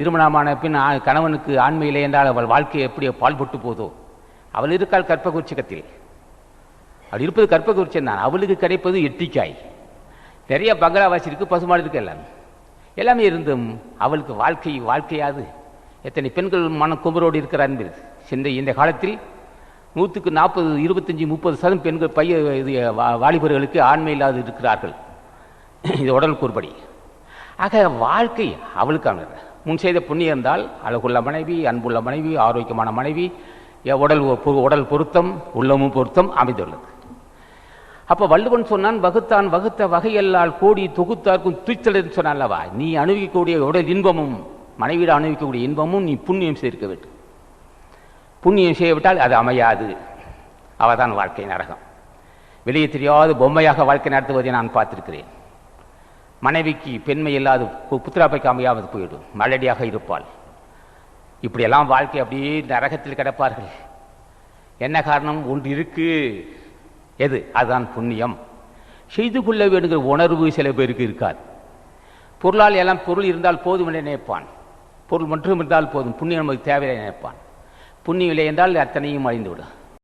திருமணமான பின் கணவனுக்கு ஆண்மை இல்லை என்றால் அவள் வாழ்க்கை எப்படி பால்பட்டு போதோ. அவள் இருக்காள் கற்பகுச்சகத்தில் அவள் இருப்பது கற்பகுச்சம் தான் அவளுக்கு கிடைப்பது எட்டிக்காய். நிறைய பங்களாவாசி இருக்குது பசுமாடு இருக்கு எல்லாம். எல்லாமே இருந்தும் அவளுக்கு வாழ்க்கை வாழ்க்கையாது. எத்தனை பெண்கள் மன குமரோடு இருக்கிறார் என்பது. சென்ற இந்த காலத்தில் நூற்றுக்கு நாற்பது இருபத்தஞ்சி முப்பது சதம் பெண்கள் பைய இது வாலிபர்களுக்கு ஆண்மை இல்லாது இருக்கிறார்கள். இது உடல் கூறுபடி. ஆக வாழ்க்கை அவளுக்கானது. முன் செய்த புண்ணியம் இருந்தால் அழகுள்ள மனைவி அன்புள்ள மனைவி ஆரோக்கியமான மனைவி உடல் உடல் பொருத்தம் உள்ளமும் பொருத்தம் அமைந்துள்ளது. அப்போ வள்ளுவன் சொன்னான் வகுத்தான் வகுத்த வகையெல்லால் கோடி தொகுத்தார்க்கும் துய்த்தலன்னு சொன்னான்லவா நீ அணுகிக்கூடிய உடல் இன்பமும் மனைவியிட அனுபவிக்கக்கூடிய இன்பமும் நீ புண்ணியம் சேர்க்க வேண்டும். புண்ணியம் செய்யவிட்டால் அது அமையாது. அவதான் வாழ்க்கை நரகம். வெளியே தெரியாத பொம்மையாக வாழ்க்கை நடத்துவதை நான் பார்த்திருக்கிறேன். மனைவிக்கு பெண்மை இல்லாது பு- புத்திராப்பைக்கு போயிடும் மலடியாக இருப்பாள். இப்படியெல்லாம் வாழ்க்கை அப்படியே நரகத்தில் கிடப்பார்கள். என்ன காரணம்? ஒன்று இருக்கு. எது? அதுதான் புண்ணியம். செய்து கொள்ள வேண்டுங்கிற உணர்வு சில பேருக்கு இருக்காது. பொருளால் எல்லாம் பொருள் இருந்தால் போதும் என்று நினைப்பான். பொருள் மட்டும் இருந்தால் போதும். புண்ணியம் நமக்கு தேவையில்லை நினைப்பான். புண்ணியம் இல்லை என்றால் அத்தனையும் அழிந்துவிடும்.